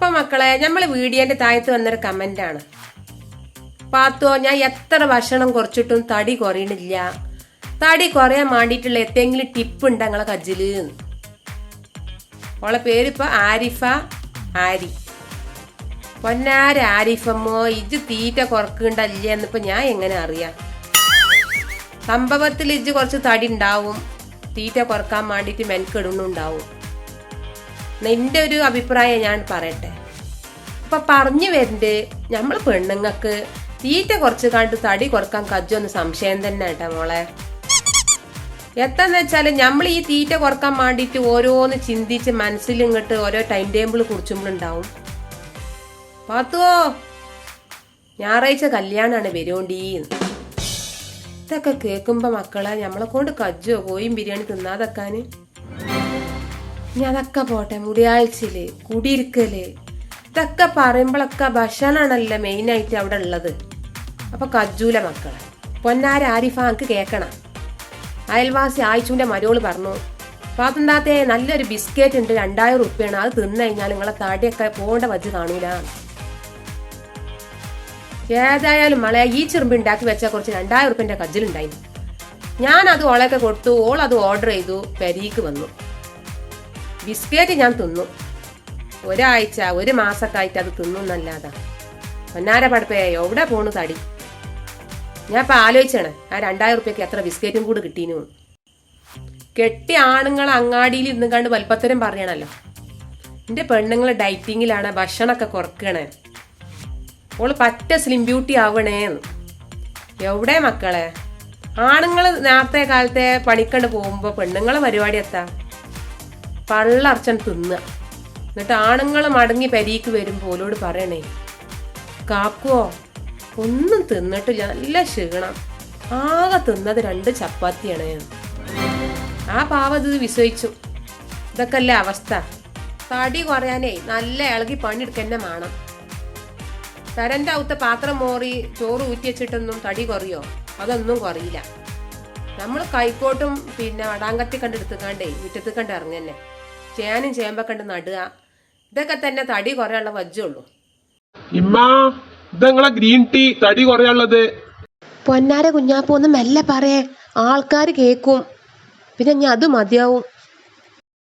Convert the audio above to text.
അപ്പൊ മക്കളെ നമ്മൾ വീഡിയോന്റെ താഴത്ത് വന്നൊരു ആണ്. പാത്തോ ഞാൻ എത്ര ഭക്ഷണം കുറച്ചിട്ടും തടി കുറയണില്ല. തടി കുറയാൻ വേണ്ടിയിട്ടുള്ള എന്തെങ്കിലും ടിപ്പ് ഉണ്ട് ഞങ്ങളെ കജ്ജിൽ. ഓളെ പേരിപ്പോ ആരിഫ ആരി. പൊന്നാര ആരിഫമ്മോ ഇജ് തീറ്റ കുറക്കണ്ടല്ല എന്നിപ്പോ ഞാൻ എങ്ങനെ അറിയാം? സംഭവത്തിൽ ഇജ് കുറച്ച് തടി ഉണ്ടാവും തീറ്റ കുറയ്ക്കാൻ വേണ്ടിയിട്ട് മെനക്കെടുന്നുണ്ടാവും. നിന്റെ ഒരു അഭിപ്രായം ഞാൻ പറയട്ടെ. അപ്പൊ പറഞ്ഞു വരുന്നത് നമ്മൾ പെണ്ണുങ്ങൾക്ക് തീറ്റ കുറച്ച് കണ്ട് തടി കുറയ്ക്കാൻ കജ്ജൊന്ന് സംശയം തന്നെ കേട്ടോ മോളെ. എത്താന്ന് വെച്ചാൽ നമ്മൾ ഈ തീറ്റ കുറയ്ക്കാൻ വേണ്ടിയിട്ട് ഓരോന്ന് ചിന്തിച്ച് മനസ്സിൽ ഇങ്ങോട്ട് ഓരോ ടൈം ടേബിൾ കുറിച്ചുമ്പോഴുണ്ടാവും പാത്തുവോ ഞായറാഴ്ച കല്യാണമാണ് വരുവോണ്ടീന്ന് ഇതൊക്കെ കേൾക്കുമ്പോൾ മക്കളെ നമ്മളെ കൊണ്ട് കജ്ജോ കോയും ബിരിയാണി തിന്നാതെക്കാന്? ഇനി അതൊക്കെ പോട്ടെ മുടിയാഴ്ചയിൽ കുടിയിരിക്കൽ. ഇതൊക്കെ പറയുമ്പോഴൊക്കെ ഭക്ഷണമാണല്ലോ മെയിനായിട്ട് അവിടെ ഉള്ളത്. അപ്പൊ കജ്ജൂല മക്കളെ പൊന്നാര ആരിഫ എനിക്ക് കേക്കണം. അയൽവാസി ആയിച്ചുവിന്റെ മരോൾ പറഞ്ഞു പാത്തുണ്ടാത്തെ നല്ലൊരു ബിസ്ക്കറ്റ് ഉണ്ട് രണ്ടായിരം ഉറുപ്പ്യാണ്. അത് തിന്നു കഴിഞ്ഞാൽ നിങ്ങളെ തടിയൊക്കെ പോകേണ്ട വജ്ജ് കാണൂല. ഏതായാലും മളെ ഈ ചെറുമ്പ് ഉണ്ടാക്കി വെച്ച കുറച്ച് രണ്ടായിരം ഉറുപ്പ്യന്റെ കജ്ജിലുണ്ടായി ഞാൻ അത് ഓളൊക്കെ കൊടുത്തു ഓൾ അത് ഓർഡർ ചെയ്തു പെരീക്ക് വന്നു. ബിസ്ക്കറ്റ് ഞാൻ തിന്നു. ഒരാഴ്ച ഒരു മാസമൊക്കെ ആയിട്ട് അത് തിന്നുന്നല്ലാതെ. പൊന്നാര പടപ്പേ എവിടെ പോണു തടി? ഞാൻ ഇപ്പൊ ആലോചിച്ചാണ് ആ രണ്ടായിരം റുപ്യക്ക് എത്ര ബിസ്ക്കറ്റും കൂടി കിട്ടീനു. കെട്ടി ആണുങ്ങൾ അങ്ങാടിയിൽ ഇരുന്ന് കണ്ട് വൽപ്പത്തരം പറയണല്ലോ. എന്റെ പെണ്ണുങ്ങൾ ഡയറ്റിങ്ങിലാണ് ഭക്ഷണമൊക്കെ കുറക്കണേ. ഓൾ പറ്റ സ്ലിം ബ്യൂട്ടി ആവണേന്ന് എവിടെ മക്കളെ? ആണുങ്ങൾ നേരത്തെ കാലത്തെ പണിക്കണ്ട് പോകുമ്പോ പെണ്ണുങ്ങളെ പരിപാടി എത്താ? പള്ളർച്ചൻ തിന്നുക എന്നിട്ട് ആണുങ്ങൾ മടങ്ങി പരീക്ക് വരുമ്പോൾ ഓലോട് പറയണേ കാക്കുവോ ഒന്നും തിന്നിട്ടില്ല നല്ല ക്ഷീണം. ആകെ തിന്നത് രണ്ട് ചപ്പാത്തിയാണ്. ആ പാവത് വിശ്വസിച്ചു. ഇതൊക്കെ അല്ലേ അവസ്ഥ. തടി കുറയാനേ നല്ല ഇളകി പണിയെടുക്കന്നെ വേണം തരന്റെ അകത്തെ പാത്രം മോറി ചോറ് ഊറ്റി വെച്ചിട്ടൊന്നും തടി കുറയോ? അതൊന്നും കുറയില്ല. നമ്മൾ കൈക്കോട്ടും പിന്നെ വടാങ്കത്തി കണ്ടെടുത്തുക്കാണ്ടേ മുറ്റത്ത് കണ്ട് ഇറങ്ങന്നെ. ചേനും ചേമ്പ കണ്ട് നടുക. ഇതൊക്കെ തന്നെ തടി കുറയുള്ള വജ്ജുള്ളൂ ഇമ്മ ഇതെങ്ങളെ ഗ്രീൻ ടീ തടി കുറയുള്ളത് പൊന്നാര കുഞ്ഞാപ്പോ ഒന്ന് മെല്ലെ പറയേ. ആൾക്കാർ കേക്കും. പിന്നെ ഞാൻ അത് മതിയാവും.